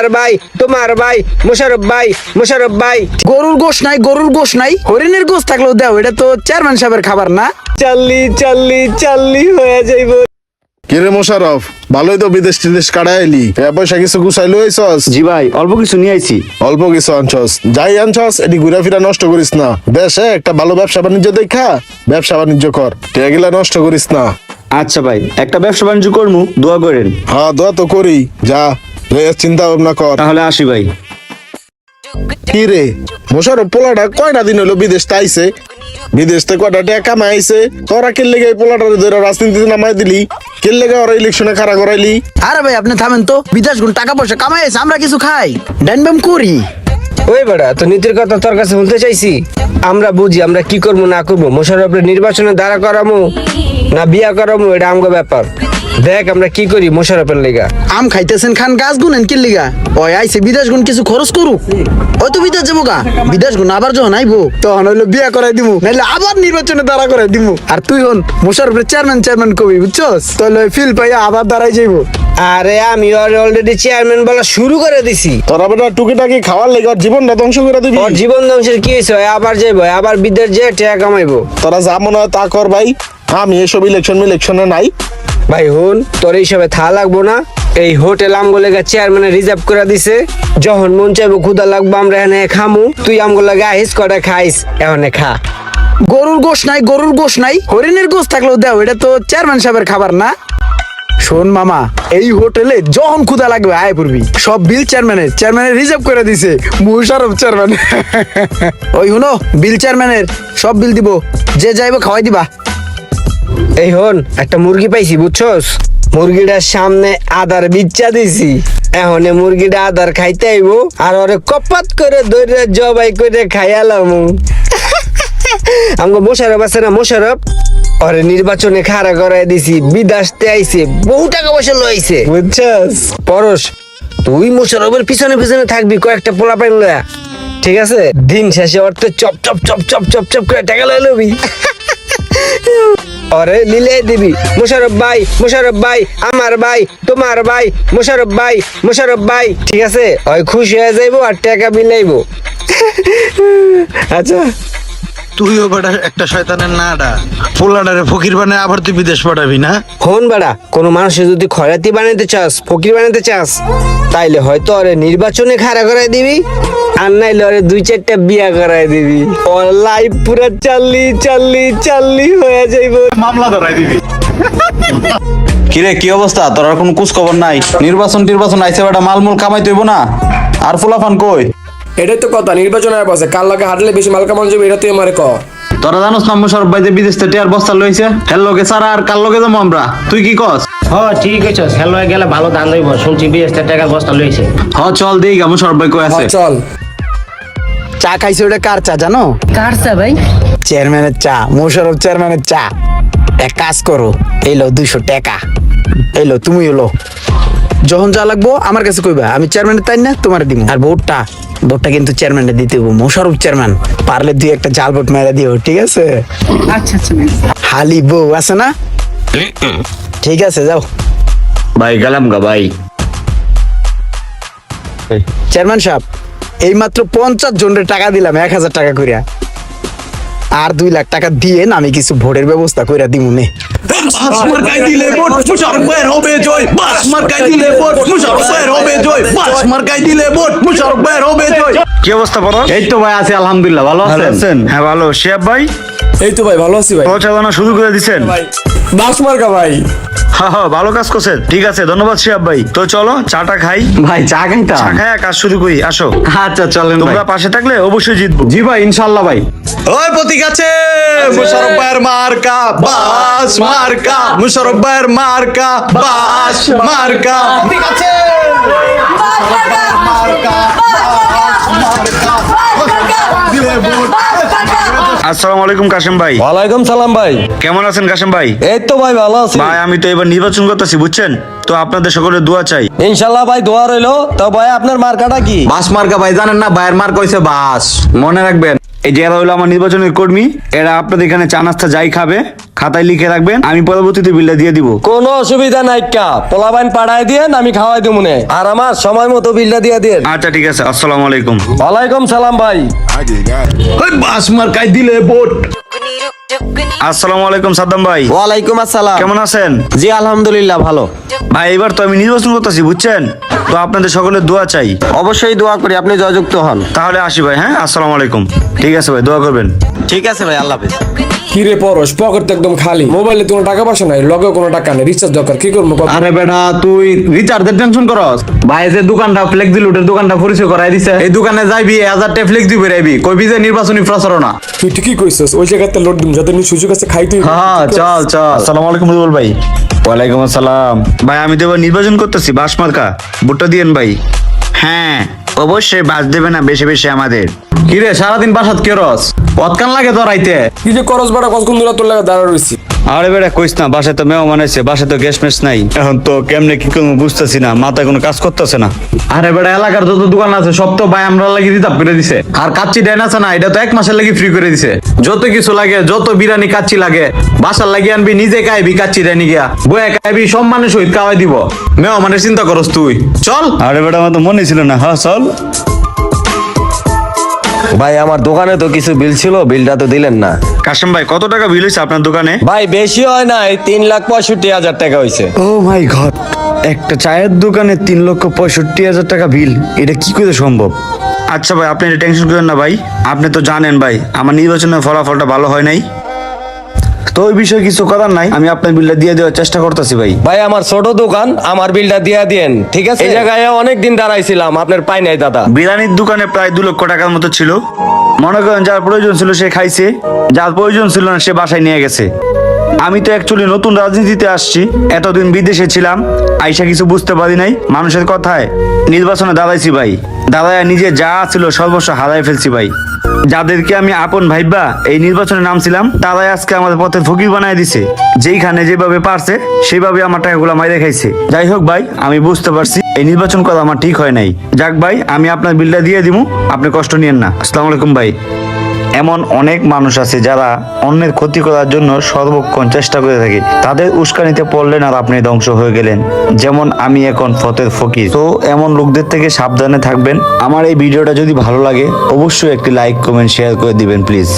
আমার ভাই তোমার ভাই মোশারফ ভাই মোশারফ ভাই। গরুর গোশ নাই গরুর গোশ নাই। হরিণের গোশ থাকলেও দেও এটা তো চেয়ারম্যান সাহেবের খাবার না। চাল্লি চাল্লি চাল্লি হয়ে যাইব। কিরে মোশারফ ভালোই তো বিদেশ টিদেশ পয়সা কিছু গুছাইলো জি ভাই অল্প কিছু নিয়ে আইছি। অল্প কিছু আনছস। যাই আনছস এটি ঘুরা ফিরা নষ্ট করিস না। দেশে একটা ভালো ব্যবসা বাণিজ্য দেখা ব্যবসা বাণিজ্য কর। টেগিলা নষ্ট করিস না। আচ্ছা ভাই একটা ব্যবসা বাণিজ্য করমু দোয়া করেন। হ্যাঁ দোয়া তো করি। যা। চিন্তা ভাবনা কর। তাহলে আসি ভাই। কি রে? মোশারফ পোলাটা কয়টা দিন হলো বিদেশ তাইছে বিদেশ থেকে কয়টা টাকা কামাইছে তোরা কেন লেগে এই পোলাটারে ধরে রাজনীতিতে নামাই দিলি? কেন লেগে ওরা ইলেকশনে খাড়া করাইলি? আরে ভাই আপনি থামেন তো। বিদেশ গুণ টাকা পয়সা কামাইছে আমরা কিছু খাই। ডাইন ব্যাম করি। ওই বেড়া তো নীতির কথা তোর কাছে বলতে চাইছি? আমরা বুঝি আমরা কি করব না করব? মোশারফের নির্বাচনে দাঁড়া করামু না বিয়া করামু এটা আমগো ব্যাপার। দেখ আমরা কি করি? মোশারফের লেগা। আম খাইতেছেন খান গাছ গুনেন কি লিগা? ওই আইছে বিদেশ গুণ কিছু খরচ করুক। ওই তো বিদেশ যাব গা। বিদেশ গুণ আবার যখন আইবো তখন হইল বিয়া করাই দিমু নাইলে আবার নির্বাচনে দাঁড়া করাই দিমু। আর তুই হন মোশারফের চেয়ারম্যান চেয়ারম্যান কবি বুঝছস? তাহলে ওই ফিল পাইয়া আবার দাঁড়াই যাইবো। আরে আমি অলরেডি চেয়ারম্যান বলা শুরু করে দিছি। তোরা বেটা টুকিটাকি খাওয়ার লেগে ওর জীবনটা ধ্বংস করে দিবি। ওর জীবন ধ্বংসের কি হয়েছে? ওই আবার যাইবো আবার বিদেশ যে টাকা কামাইবো। তোরা যা মনে হয় তা কর ভাই। আমি এসব ইলেকশন ইলেকশনে নাই। ভাই, হুন, তোর এইসবে থা লাগবো না? এই হোটেল আমগো লেগে চেয়ারম্যানে রিজার্ভ করে দিছে। যখন মন চাইব ক্ষুদা লাগবো, আমরা এখানে খামু। তুই আমগো লাগে আহিস, কটা খাইস? এখানে খা। গরুর গোশ নাই, গরুর গোশ নাই। হরিণের গোশ থাকলেও দেও, এটা তো চেয়ারম্যান সাহেবের খাবার না? শোন মামা, এই হোটেলে যখন ক্ষুদা লাগবে, আয় পড়বি। সব বিল চেয়ারম্যানের চেয়ারম্যানের রিজার্ভ করে দিছে মুশারফ চেয়ারম্যান ওই শুনো বিল চেয়ারম্যানের সব বিল দিব। যে যাইবো খাওয়াই দিবা। এই হন একটা মুরগি পাইছি বুঝছস? মুরগিটার সামনে আদার বিচ্চা দিছি। এখন মুরগিটা আদার খাইতে আইবো আর ওরে কপাত করে ধরে জবাই করে খাইয়ালাম। আমগো মোশারফ আছে না মোশারফ? ওরে নির্বাচনে খাড়া করাই দিছি বিদাসতে আইছে বহু টাকা পয়সা লইছে। বুঝছস? পরশ তুই মোশারফের পিছনে পিছনে থাকবি কয়েকটা পোলা পাইন লয়া। ঠিক আছে? দিন শেষে তো chop chop chop chop chop chop করে টাকা লয়ে লবি। অরে লিলে দিবি। মুশারফ ভাই মুশারফ ভাই, আমার ভাই, তোমার ভাই, মুশারফ ভাই মুশারফ ভাই। ঠিক আছে? ওই খুশি হয়ে যাইবো আর টাকা মিলাইবো। আচ্ছা। তুইও বেটা একটা শয়তানের নাডা। পোলাডারে ফকির বানায় আবার তুই বিদেশ পাঠাবি না? হন বাড়া কোনো মানুষের যদি খয়রাতি বানাইতে চাস ফকির বানাইতে চাস তাইলে হয়তো ওরে নির্বাচনে খাড়া করাই দিবি আর নাইলে ওরে দুই চারটা বিয়া করাই দিবি। ওর লাইফ পুরা চাল্লি চাল্লি চাল্লি হয়ে যাইবো। কিরে কি অবস্থা? তোর আর কোনো কুচ খবর নাই? নির্বাচন টির্বাচন আইসে বেটা মালমূল কামাই তৈব না? আর ফুলাফান কই? এটাই তো কথা নির্বাচন আর বসে কার লাগে হাঁটলে বেশি মাল কামান যাবে এটা তুই আমারে ক। তোরা জানোস না মুশারফ ভাই বিদেশ থেকে টিয়ার বস্তা লইছে হের লগে সারা আর কার লগে যাব আমরা? তুই কি কস? হ ঠিক আছে গেলে ভালো লইব শুনছি বিশ টাকার বস্তা লইছে। হ চল দিই ভাই কই আছে। চল। চা খাইছে ওটা কার চা জানো? কার চা ভাই? চেয়ারম্যানের চা মোশারফ চেয়ারম্যানের চা। এক কাজ করো এলো দুইশো টাকা এলো তুমি এলো যখন যা লাগবো আমার কাছে কইবা আমি চেয়ারম্যানের তাই না তোমার দিব আর ভোটটা ভোটটা কিন্তু চেয়ারম্যানের দিতে হব মোশারফ চেয়ারম্যান পারলে দুই একটা জাল ভোট মেরে দিও ঠিক আছে? আচ্ছা আচ্ছা। হালি বউ আছে না? ঠিক আছে যাও। ভাই গেলাম গা ভাই। চেয়ারম্যান সাহেব এই মাত্র পঞ্চাশ জনের টাকা দিলাম এক হাজার টাকা করিয়া আর দুই লাখ টাকা দিয়ে আমি কিছু ভোটের ব্যবস্থা করে দিব জয়। কি অবস্থা বলো? এই তো ভাই আছে আলহামদুলিল্লাহ ভালো আছেন? হ্যাঁ ভালো। শেফ ভাই? এই তো ভাই ভালো আছি ভাই। প্রচারণা শুরু করে দিছেন? বাস মার্কা ভাই। হ্যাঁ হ্যাঁ ভালো কাজ করছেন। ঠিক আছে ধন্যবাদ শেফ ভাই। তো চলো চাটা খাই। ভাই চা খাইতা চা খাই কাজ শুরু করি আসো। আচ্ছা চলেন ভাই। তোমরা পাশে থাকলে অবশ্যই জিতবো। জি ভাই ইনশাআল্লাহ ভাই। ওই প্রতীক আছে মুশারফ ভাইয়ের মার্কা বাস মার্কা। মুশারফ ভাইয়ের মার্কা বাস মার্কা। ঠিক আছে আসসালামু আলাইকুম কাশেম ভাই। ওয়ালাইকুম সালাম ভাই। কেমন আছেন কাশেম ভাই? এই তো ভাই ভালো আছি। ভাই আমি তো এবার নির্বাচন করতেছি বুঝছেন? তো আপনাদের সকলের দোয়া চাই। ইনশাল্লাহ ভাই দোয়া রইল। তো ভাই আপনার মার্কাটা কি? বাস মার্কা ভাই জানেন না ভাইয়ের মার্কা হইছে বাস। মনে রাখবেন। এই যে এরা হলো আমার নির্বাচনের কর্মী এরা আপনাদের এখানে চা নাস্তা যাই খাবে খাতায় লিখে রাখবেন আমি পরবর্তীতে বিলটা দিয়ে দিব। কোনো অসুবিধা নাই কা। পোলাবাইন পাড়ায় দিয়ে আমি খাওয়াই দিব মনে। আর আমার সময় মতো বিলটা দিয়ে দেন। আচ্ছা ঠিক আছে আসসালামু আলাইকুম। ওয়ালাইকুম সালাম ভাই। ওই বাস মার্কাই দিলে ভোট। আসসালামু আলাইকুম সাদ্দাম ভাই। ওয়ালাইকুম আসসালাম। কেমন আছেন? জি আলহামদুলিল্লাহ ভালো। ভাই এবার তো আমি নির্বাচন করতেছি বুঝছেন? তো আপনাদের সকলের দোয়া চাই। অবশ্যই দোয়া করি আপনি জয়যুক্ত হন। তাহলে আসি ভাই হ্যাঁ? আসসালামু আলাইকুম। ঠিক আছে ভাই দোয়া করবেন। ঠিক আছে ভাই আল্লাহ হাফেজ। কি রে পরশ পকেট তো একদম খালি। মোবাইলে কোনো টাকা পয়সা নাই লগে কোনো টাকা নেই রিচার্জ দরকার কি করব? আরে বেটা তুই রিচার্জের টেনশন করস? ভাই যে দোকানটা ফ্লেক্স দিল দোকানটা পরিচয় করাই দিছে। এই দোকানে যাইবি হাজার টা ফ্লেক্স দিবি রাইবি কইবি যে নির্বাচনী প্রচারণা। তুই ঠিকই কইছিস ওই জায়গাতে লোড দিম যাতে নি সুযোগ আছে খাই তুই হ্যাঁ চল চল। আসসালামু আলাইকুম রুবুল ভাই। ওয়ালাইকুম আসসালাম। ভাই আমি তো এবার নির্বাচন করতেছি বাস মার্কা ভোটটা দিয়েন ভাই। হ্যাঁ অবশ্যই বাস দেবে না বেশি বেশি আমাদের। কিরে সারাদিন বাসাত কে রস? পথকান লাগে তোর আইতে কি যে করস বাড়া কতক্ষণ দূরে তোর লাগে দাঁড়া রইছি? আরে বেটা কইস না বাসায় তো বাসায় তো গ্যাস মেস নাই। এখন তো কেমনে কি করব বুঝতেছি না মাথায় কোনো কাজ করতেছে না। আরে বেটা এলাকার যত দোকান আছে সব তো ভাই আমরা করে দিছে। আর কাচ্চি ডাইন আছে না এটা তো এক মাসের লাগি ফ্রি করে দিছে। যত কিছু লাগে যত বিরিয়ানি কাচ্চি লাগে বাসার লাগি আনবি নিজে খাইবি কাচ্চি ডাইনি গিয়া। বয়ে খাইবি সব মানুষ সহিত খাওয়াই দিব। মেও মানে চিন্তা করস তুই। চল। আরে বেড়া আমার তো মনে ছিল না। হ্যাঁ চল। ভাই আমার দোকানে তো কিছু বিল ছিল বিলটা তো দিলেন না। কাশেম ভাই কত টাকা বিল হয়েছে আপনার দোকানে? ভাই বেশি হয় নাই তিন লাখ পঁয়ষট্টি হাজার টাকা হয়েছে। ও মাই গড একটা চায়ের দোকানে তিন লক্ষ পঁয়ষট্টি হাজার টাকা বিল এটা কি করে সম্ভব? আচ্ছা ভাই আপনি এটা টেনশন করেন না ভাই। আপনি তো জানেন ভাই আমার নির্বাচনের ফলাফলটা ভালো হয় নাই। তো ওই বিষয়ে কিছু করার নাই। আমি আপনার বিলটা দিয়ে দেওয়ার চেষ্টা করতেছি ভাই। ভাই আমার ছোট দোকান আমার বিলটা দিয়ে দিয়েন ঠিক আছে? এই জায়গায় অনেক দিন দাঁড়াইছিলাম আপনার পাই নাই দাদা। বিরিয়ানির দোকানে প্রায় দু লক্ষ টাকার মতো ছিল। মনে করেন যার প্রয়োজন ছিল সে খাইছে যার প্রয়োজন ছিল না সে বাসায় নিয়ে গেছে। আমি তো অ্যাকচুয়ালি নতুন রাজনীতিতে আসছি। এতদিন বিদেশে ছিলাম, আইসা কিছু বুঝতে পারি নাই। মানুষের কথায় নির্বাচনে দাঁড়াইছি ভাই। দাঁড়ায় নিজে যা ছিল সর্বস্ব হারাই ফেলছি ভাই। যাদেরকে আমি আপন ভাইবা এই নির্বাচনে নামছিলাম, তারাই আজকে আমাদের পথের ফকির বানায় দিছে। যেইখানে যেভাবে পারছে সেইভাবে আমার টাকাগুলো মাইরে খাইছে। যাই হোক ভাই, আমি বুঝতে পারছি এই নির্বাচন করা আমার ঠিক হয় নাই। যাক ভাই, আমি আপনার বিলটা দিয়ে দিব আপনি কষ্ট নিয়েন না। আসসালামু আলাইকুম ভাই। এমন অনেক মানুষ আছে যারা অন্যের ক্ষতি করার জন্য সর্বক্ষণ চেষ্টা করে থাকে। তাদের উস্কানিতে পড়লেন আর আপনি ধ্বংস হয়ে গেলেন। যেমন আমি এখন ফতের ফকির। তো এমন লোকদের থেকে সাবধানে থাকবেন। আমার এই ভিডিওটা যদি ভালো লাগে, অবশ্যই একটি লাইক কমেন্ট শেয়ার করে দিবেন প্লিজ